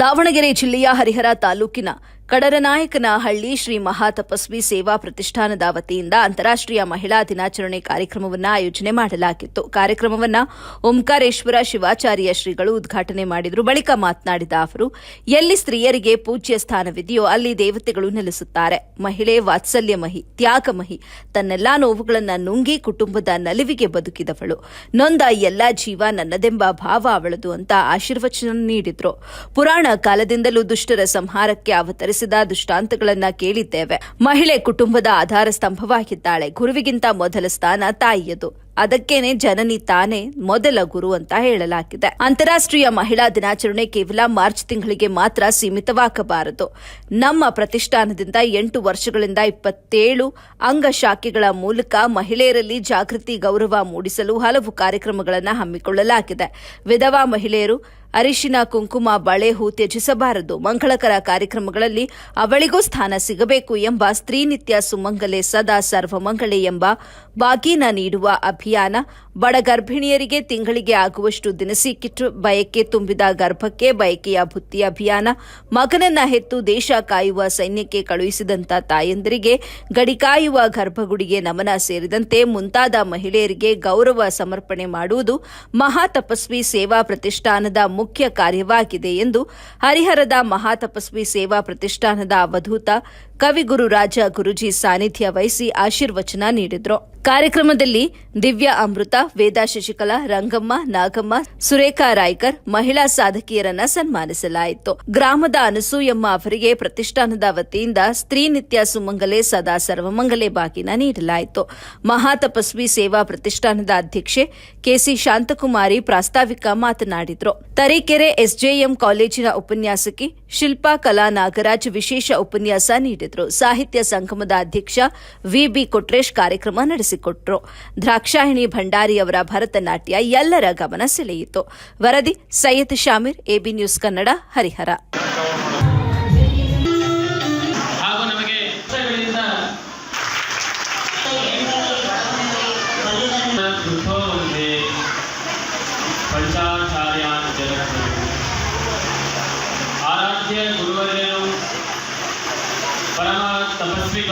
ದಾವಣಗೆರೆ ಜಿಲ್ಲೆಯ ಹರಿಹರ ತಾಲೂಕಿನ ಕಡರನಾಯಕನಹಳ್ಳಿ ಶ್ರೀ ಮಹಾತಪಸ್ವಿ ಸೇವಾ ಪ್ರತಿಷ್ಠಾನದ ವತಿಯಿಂದ ಅಂತಾರಾಷ್ಟ್ರೀಯ ಮಹಿಳಾ ದಿನಾಚರಣೆ ಕಾರ್ಯಕ್ರಮವನ್ನು ಆಯೋಜನೆ ಮಾಡಲಾಗಿತ್ತು. ಕಾರ್ಯಕ್ರಮವನ್ನು ಓಂಕಾರೇಶ್ವರ ಶಿವಾಚಾರ್ಯ ಶ್ರೀಗಳು ಉದ್ಘಾಟನೆ ಮಾಡಿದರು. ಬಳಿಕ ಮಾತನಾಡಿದ ಅವರು, ಎಲ್ಲಿ ಸ್ತ್ರೀಯರಿಗೆ ಪೂಜ್ಯ ಸ್ಥಾನವಿದೆಯೋ ಅಲ್ಲಿ ದೇವತೆಗಳು ನೆಲೆಸುತ್ತಾರೆ. ಮಹಿಳೆ ವಾತ್ಸಲ್ಯಮಹಿ ತ್ಯಾಗಮಹಿ ತನ್ನೆಲ್ಲಾ ನೋವುಗಳನ್ನು ನುಂಗಿ ಕುಟುಂಬದ ನಲಿವಿಗೆ ಬದುಕಿದವಳು. ನೊಂದ ಎಲ್ಲ ಜೀವ ನನ್ನದೆಂಬ ಭಾವ ಅವಳದು ಅಂತ ಆಶೀರ್ವಚನ ನೀಡಿದ್ರು. ಪುರಾಣ ಕಾಲದಿಂದಲೂ ದುಷ್ಟರ ಸಂಹಾರಕ್ಕೆ ಅವತರಿಸಿದ ದುಷ್ಟಾಂತಗಳನ್ನ ಕೇಳಿದ್ದೇವೆ. ಮಹಿಳೆ ಕುಟುಂಬದ ಆಧಾರ ಸ್ತಂಭವಾಗಿದ್ದಾಳೆ. ಗುರುವಿಗಿಂತ ಮೊದಲ ಸ್ಥಾನ ತಾಯಿಯದು. ಅದಕ್ಕೇನೆ ಜನನಿ ತಾನೇ ಮೊದಲ ಗುರು ಅಂತ ಹೇಳಲಾಗಿದೆ. ಅಂತಾರಾಷ್ಟ್ರೀಯ ಮಹಿಳಾ ದಿನಾಚರಣೆ ಕೇವಲ ಮಾರ್ಚ್ ತಿಂಗಳಿಗೆ ಮಾತ್ರ ಸೀಮಿತವಾಗಬಾರದು. ನಮ್ಮ ಪ್ರತಿಷ್ಠಾನದಿಂದ ಎಂಟು ವರ್ಷಗಳಿಂದ ಇಪ್ಪತ್ತೇಳು ಅಂಗಶಾಖೆಗಳ ಮೂಲಕ ಮಹಿಳೆಯರಲ್ಲಿ ಜಾಗೃತಿ, ಗೌರವ ಮೂಡಿಸಲು ಹಲವು ಕಾರ್ಯಕ್ರಮಗಳನ್ನು ಹಮ್ಮಿಕೊಳ್ಳಲಾಗಿದೆ. ವಿಧವಾ ಮಹಿಳೆಯರು ಅರಿಶಿನ, ಕುಂಕುಮ, ಬಳೆ, ಹೂ ತ್ಯಜಿಸಬಾರದು. ಮಂಗಳಕರ ಕಾರ್ಯಕ್ರಮಗಳಲ್ಲಿ ಅವಳಿಗೂ ಸ್ಥಾನ ಸಿಗಬೇಕು ಎಂಬ ಸ್ತ್ರೀ ನಿತ್ಯ ಸುಮಂಗಲೆ ಸದಾ ಸರ್ವಮಂಗಳೆ ಎಂಬ ಬಾಗಿನ ನೀಡುವ ಅಭಿಯಾನ ಬಡ ಗರ್ಭಿಣಿಯರಿಗೆ ತಿಂಗಳಿಗೆ ಆಗುವಷ್ಟು ದಿನಸಿ ಕಿಟ್ ಬಯಕೆ ತುಂಬಿದ ಗರ್ಭಕ್ಕೆ ಬಯಕೆಯ ಬುತ್ತಿ ಅಭಿಯಾನ, ಮಗನನ್ನ ಹೆತ್ತು ದೇಶ ಕಾಯುವ ಸೈನ್ಯಕ್ಕೆ ಕಳುಹಿಸಿದಂತ ತಾಯಂದಿರಿಗೆ ಗಡಿ ಕಾಯುವ ಗರ್ಭಗುಡಿಗೆ ನಮನ ಸೇರಿದಂತೆ ಮುಂತಾದ ಮಹಿಳೆಯರಿಗೆ ಗೌರವ ಸಮರ್ಪಣೆ ಮಾಡುವುದು ಮಹಾತಪಸ್ವಿ ಸೇವಾ ಪ್ರತಿಷ್ಠಾನದ ಮುಖ್ಯ ಕಾರ್ಯವಾಗಿದೆ ಎಂದು ಹರಿಹರದ ಮಹಾತಪಸ್ವಿ ಸೇವಾ ಪ್ರತಿಷ್ಠಾನದ ಅವಧೂತ ಕವಿಗುರು ರಾಜ ಗುರುಜಿ ಸಾನ್ನಿಧ್ಯ ವಹಿಸಿ ಆಶೀರ್ವಚನ ನೀಡಿದ್ರು. ಕಾರ್ಯಕ್ರಮದಲ್ಲಿ ದಿವ್ಯ ಅಮೃತ, ವೇದಾ ಶಶಿಕಲಾ, ರಂಗಮ್ಮ, ನಾಗಮ್ಮ, ಸುರೇಖಾ ರಾಯ್ಕರ್ ಮಹಿಳಾ ಸಾಧಕಿಯರನ್ನ ಸನ್ಮಾನಿಸಲಾಯಿತು. ಗ್ರಾಮದ ಅನಸೂಯಮ್ಮ ಅವರಿಗೆ ಪ್ರತಿಷ್ಠಾನದ ವತಿಯಿಂದ ಸ್ತ್ರೀ ನಿತ್ಯ ಸುಮಂಗಲೆ ಸದಾ ಸರ್ವಮಂಗಲೆ ಬಾಗಿನ ನೀಡಲಾಯಿತು. ಮಹಾತಪಸ್ವಿ ಸೇವಾ ಪ್ರತಿಷ್ಠಾನದ ಅಧ್ಯಕ್ಷೆ ಕೆಸಿ ಶಾಂತಕುಮಾರಿ ಪ್ರಾಸ್ತಾವಿಕ ಮಾತನಾಡಿದರು. ತರೀಕೆರೆ ಎಸ್ಜೆಎಂ ಕಾಲೇಜಿನ ಉಪನ್ಯಾಸಕಿ ಶಿಲ್ಪಾ ಕಲಾ ನಾಗರಾಜ್ ವಿಶೇಷ ಉಪನ್ಯಾಸ ನೀಡಿದ್ರು. ಸಾಹಿತ್ಯ ಸಂಗಮದ ಅಧ್ಯಕ್ಷ ವಿಬಿ ಕೊಟ್ರೇಶ್ ಕಾರ್ಯಕ್ರಮ ನಡೆಸಿಕೊಟ್ರು. ದ್ರಾಕ್ಷಾಯಿಣಿ ಭಂಡಾರಿ ಅವರ ಭರತನಾಟ್ಯ ಎಲ್ಲರ ಗಮನ ಸೆಳೆಯಿತು. ವರದಿ ಸೈಯದ್ ಶಾಮೀರ್, ಎಬಿ ನ್ಯೂಸ್ ಕನ್ನಡ, ಹರಿಹರ. ಆರಾಧ್ಯ ಗುರುವರೇನು પરમ તપસ્વી